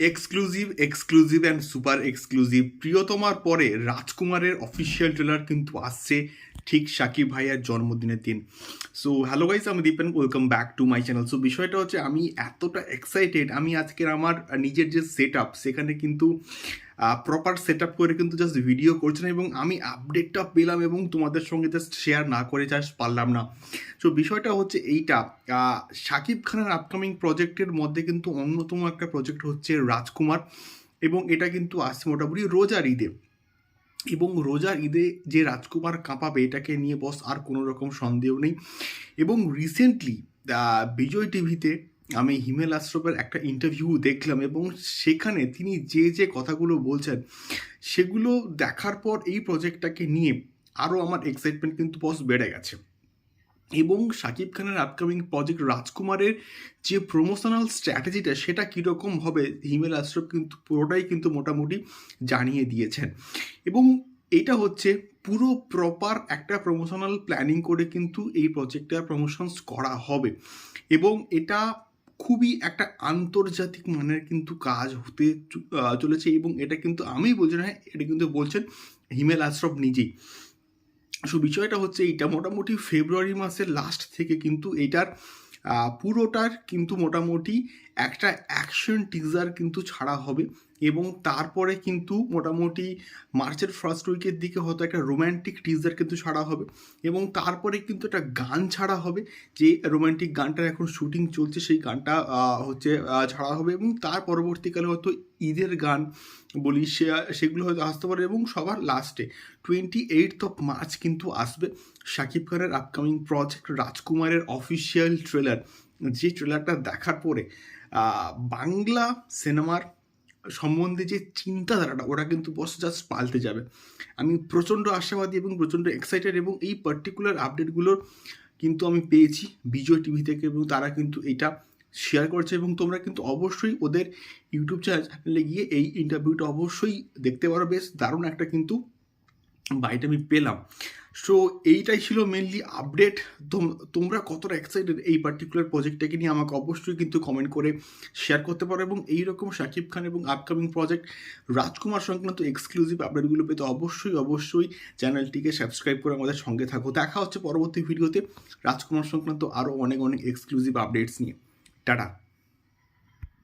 Exclusive exclusive and super exclusive প্রিয়তমার পরে রাজকুমারের official trailer কিন্তু আসছে ঠিক সাকিব ভাইয়ের জন্মদিনের দিন। সো হ্যালো গাইস আমি Dipen welcome back to my channel so বিষয়টা হচ্ছে আমি এতটা এক্সাইটেড আমি আজকের আমার নিজের যে সেট আপ সেখানে কিন্তু প্রপার সেট আপ করে কিন্তু জাস্ট ভিডিও করছি না এবং আমি আপডেটটা পেলাম এবং তোমাদের সঙ্গে জাস্ট শেয়ার না করে জাস্ট পারলাম না। সো বিষয়টা হচ্ছে এইটা শাকিব খানের আপকামিং প্রজেক্টের মধ্যে কিন্তু অন্যতম একটা প্রজেক্ট হচ্ছে রাজকুমার এবং এটা কিন্তু আসছে মোটামুটি রোজার ঈদে। এবং রোজার ঈদে যে রাজকুমার কাঁপাবে, এটাকে নিয়ে বস আর কোনো রকম সন্দেহ নেই। এবং রিসেন্টলি বিজয় টিভিতে আমি হিমেল আশ্রফের একটা ইন্টারভিউ দেখলাম এবং সেখানে তিনি যে যে কথাগুলো বলছেন, সেগুলো দেখার পর এই প্রজেক্টটাকে নিয়ে আরও আমার এক্সাইটমেন্ট কিন্তু বস বেড়ে গেছে। এবং শাকিব খানের আপকামিং প্রজেক্ট রাজকুমারের যে প্রমোশনাল স্ট্র্যাটেজিটা সেটা কীরকম হবে, হিমেল আশরফ কিন্তু পুরোটাই কিন্তু মোটামুটি জানিয়ে দিয়েছেন। এবং এটা হচ্ছে পুরো প্রপার একটা প্রমোশনাল প্ল্যানিং করে কিন্তু এই প্রজেক্টটার প্রমোশনস করা হবে। এবং এটা খুবই একটা আন্তর্জাতিক মানের কিন্তু কাজ হতে চলেছে এবং এটা কিন্তু আমি বলছি না এটা কিন্তু বলছেন হিমেল আশরফ নিজেই। সো বিষয়টা হচ্ছে এইটা, মোটামুটি ফেব্রুয়ারি মাসের লাস্ট থেকে কিন্তু এটার পুরোটার কিন্তু মোটামুটি একটা অ্যাকশন টিজার কিন্তু ছাড়া হবে। এবং তারপরে কিন্তু মোটামুটি মার্চের ফার্স্ট উইকের দিকে হয়তো একটা রোম্যান্টিক টিজার কিন্তু ছাড়া হবে এবং তারপরে কিন্তু একটা গান ছাড়া হবে যে রোম্যান্টিক গানটার এখন শুটিং চলছে সেই গানটা হচ্ছে ছাড়া হবে এবং তার পরবর্তীকালে হয়তো ঈদের গান বলি সে, সেগুলো হয়তো আসতে পারে এবং সবার লাস্টে টোয়েন্টি এইটথ অফ মার্চ কিন্তু আসবে শাকিব খানের আপকামিং প্রজেক্ট রাজকুমারের অফিসিয়াল ট্রেলার যে ট্রেলারটা দেখার পরে বাংলা সিনেমার সম্বন্ধে যে চিন্তাধারাটা, ওটা কিন্তু বস জাস্ট পাল্টে যাবে। আমি প্রচণ্ড আশাবাদী এবং প্রচণ্ড এক্সাইটেড এবং এই পার্টিকুলার আপডেটগুলোর কিন্তু আমি পেয়েছি বিজয় টিভি থেকে এবং তারা কিন্তু এটা শেয়ার করছে এবং তোমরা কিন্তু অবশ্যই ওদের ইউটিউব চ্যানেলে গিয়ে এই ইন্টারভিউটা অবশ্যই দেখতে পারো। বেশ দারুণ একটা কিন্তু বাইট আমি পেলাম। সো এইটাই ছিল মেনলি আপডেট তোমরা কতটা এক্সাইটেড এই পার্টিকুলার প্রজেক্টটাকে নিয়ে আমাকে অবশ্যই কিন্তু কমেন্ট করে শেয়ার করতে পারো এবং এইরকম শাকিব খান এবং আপকামিং প্রজেক্ট রাজকুমার সংক্রান্ত এক্সক্লুসিভ আপডেটগুলো পেতে অবশ্যই অবশ্যই চ্যানেলটিকে সাবস্ক্রাইব করে আমাদের সঙ্গে থাকো। দেখা হচ্ছে পরবর্তী ভিডিওতে রাজকুমার সংক্রান্ত আরও অনেক অনেক এক্সক্লুসিভ আপডেটস নিয়ে। টাটা।